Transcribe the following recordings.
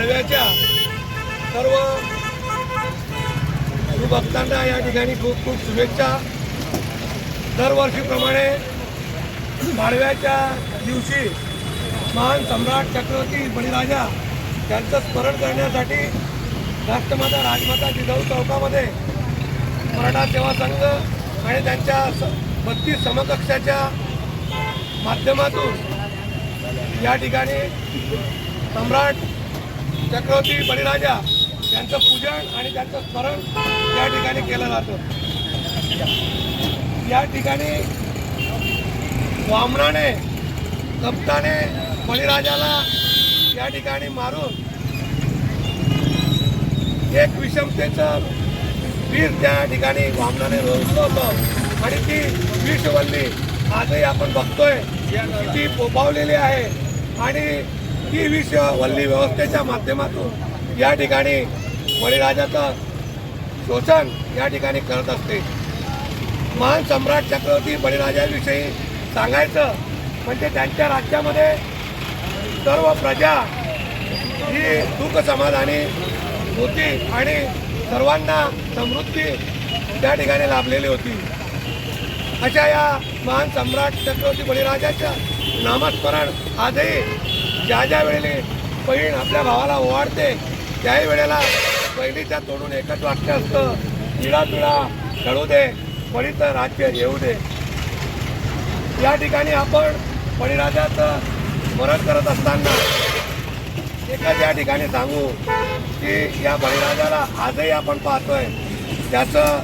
पाडव्याच्या सर्व भक्तांना या ठिकाणी खूप खूप शुभेच्छा. दरवर्षीप्रमाणे पाडव्याच्या दिवशी महान सम्राट चक्रवर्ती बळीराजा त्यांचं स्मरण करण्यासाठी राष्ट्रमाता राजमाता जिजाऊ चौकामध्ये मराठा सेवा संघ आणि त्यांच्या स बत्तीस समकक्षाच्या माध्यमातून या ठिकाणी सम्राट चक्रवर्ती बळीराजा यांचं पूजन आणि त्यांचं स्मरण या ठिकाणी केलं जातं. या ठिकाणी वामनाने कप्ताने बळीराजाला या ठिकाणी मारून एक विषमतेचं वीर त्या ठिकाणी वामनाने रोजलं होतं. आणि ती विषवल्ली आजही आपण बघतोय. ती पोपावलेली आहे. आणि ती विषवल्ली व्यवस्थेच्या माध्यमातून या ठिकाणी बळीराजाचं शोषण या ठिकाणी करत असते. महान सम्राट चक्रवर्ती बळीराजाविषयी सांगायचं म्हणजे त्यांच्या राज्यामध्ये सर्व प्रजा ही सुख समाधानी होती आणि सर्वांना समृद्धी त्या ठिकाणी लाभलेली होती. अशा या महान सम्राट चक्रवर्ती बळीराजाच्या नामस्मरण आजही ज्या ज्या वेळेला बहीण आपल्या भावाला ओवाडते त्याही वेळेला बहिणीच्या तोडून एकच वाक्य असतं तिळा तिळा घडू दे बळीचं राज्य येऊ दे. या ठिकाणी आपण बळीराजाचं स्मरण करत असताना एकाच या ठिकाणी सांगू की या बळीराजाला आजही आपण पाहतोय त्याचं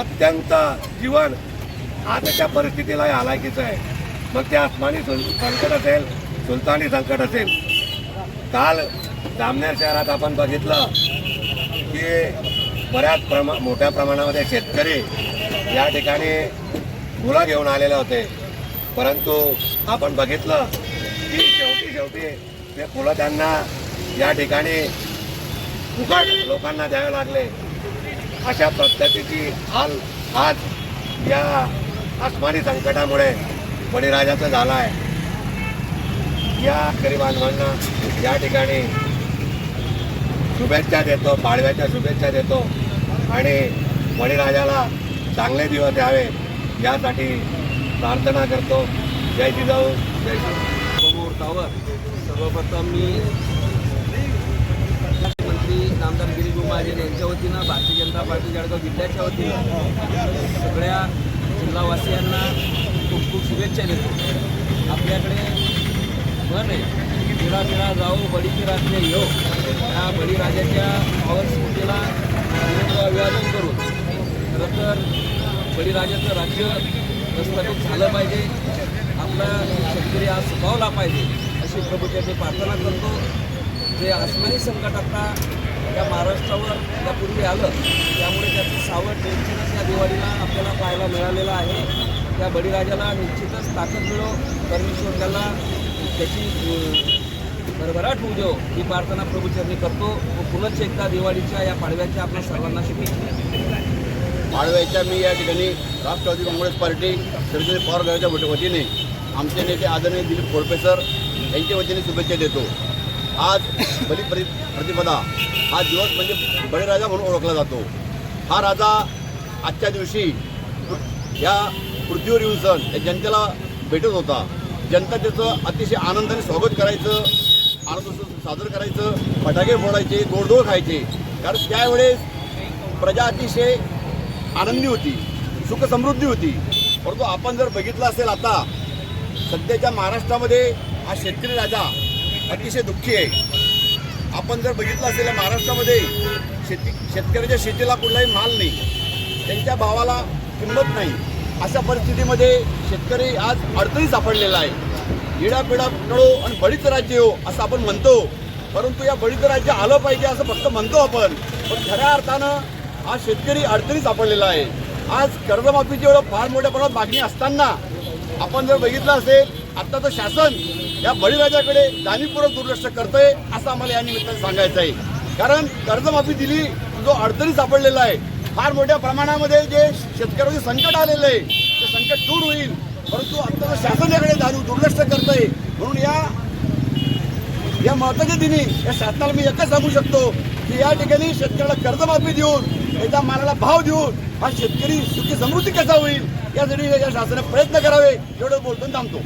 अत्यंत जीवन आजच्या परिस्थितीलाही हालाकीचं आहे. मग ते आसमानी संकट असेल सुलतानी संकट असेल. काल जामनेर शहरात आपण बघितलं की बऱ्याच प्रमा मोठ्या प्रमाणामध्ये शेतकरी या ठिकाणी मुलं घेऊन आलेले होते. परंतु आपण बघितलं की शेवटी शेवटी ते फुलं त्यांना या ठिकाणी फुकट लोकांना द्यावे लागले. अशा पद्धतीची हाल आज या आसमानी संकटामुळे बळीराजाचं झालं आहे. या गरीब बांधवांना या ठिकाणी शुभेच्छा देतो पाडव्याच्या शुभेच्छा देतो. आणि बळीराजाला चांगले दिवस यावे यासाठी प्रार्थना करतो. जय जिजाऊ जय मुहूर्तावर सर्वप्रथम मी मंत्री नामदार गिरीश महाजन यांच्या वतीनं भारतीय जनता पार्टी जळगाव जिल्ह्याच्या वतीनं सगळ्या जिल्हावासियांना खूप खूप शुभेच्छा देतो. आपल्याकडे म्हण आहे पिढा जाऊ बळीची राज्य येऊ या बळीराजाच्या पावन अभिवादन करून. खरं तर बळीराजाचं राज्य प्रस्थापित झालं पाहिजे. आपला शेतकरी आज सुखावला पाहिजे अशी प्रभूच्याची प्रार्थना करतो. जे आसमानी संकट आता या महाराष्ट्रावर यापूर्वी आलं त्यामुळे त्याचं सावट निश्चितच या दिवाळीला आपल्याला पाहायला मिळालेलं आहे. त्या बळीराजाला निश्चितच ताकद मिळो. परमेश्वर त्याला त्याची भरभराट होऊ देव. ही प्रार्थना प्रभूचरणी करतो. व पुनश्च एकदा दिवाळीच्या या पाडव्याच्या आपल्या सर्वांना शुभेच्छा पाडव्याच्या मी या ठिकाणी राष्ट्रवादी काँग्रेस पार्टी शरद पवार गटाच्या वतीने आमचे नेते आदरणीय दिलीप खोडपे सर यांच्या वतीने शुभेच्छा देतो. आज बली प्रति प्रतिपदा हा दिवस म्हणजे बळीराजा म्हणून ओळखला जातो. हा राजा आजच्या दिवशी या पृथ्वीवर येऊन सण या जनतेला भेटत होता. जनता त्याचं अतिशय आनंदाने स्वागत करायचं आनंद साजरं करायचं फटाके फोडायचे गोडधोड खायचे. कारण त्यावेळेस प्रजा अतिशय आनंदी होती सुख समृद्धी होती. परंतु आपण जर बघितलं असेल आता सध्याच्या महाराष्ट्रामध्ये हा शेतकरी राजा अतिशय दुःखी आहे. आपण जर बघितलं असेल महाराष्ट्रामध्ये शेती शेतकऱ्याच्या शेतीला कुठलाही माल नाही. त्यांच्या भावाला किंमत नाही. अशा परिस्थितीमध्ये शेतकरी आज अडचणी सापडलेला आहे. इडापिडा नळो आणि बळीचं राज्य हो असं आपण म्हणतो. परंतु या बळीचं राज्य आलं पाहिजे असं फक्त म्हणतो आपण. पण खऱ्या अर्थानं हा शेतकरी अडचणी सापडलेला आहे. आज कर्जमाफीची एवढं फार मोठ्या प्रमाणात मागणी असताना आपण जर बघितलं असेल आत्ताचं शासन या बळीराजाकडे जाणीवपूर्वक दुर्लक्ष करतंय असं आम्हाला या निमित्ताने सांगायचं आहे. कारण कर्जमाफी दिली जो अडचणी सापडलेला आहे फार मोठ्या प्रमाणामध्ये जे शेतकऱ्याचे संकट आलेलं आहे ते संकट दूर होईल. परंतु आता शासन याकडे जाणीव दुर्लक्ष करतंय म्हणून या या महत्त्वाच्या दिनी या शासनाला मी एकच सांगू शकतो की या ठिकाणी शेतकऱ्याला कर्जमाफी देऊन याच्या मालाला भाव देऊन हा शेतकरी सुखी समृद्धी कसा होईल यासाठी या शासनाने प्रयत्न करावे एवढं बोलतो थांबतो.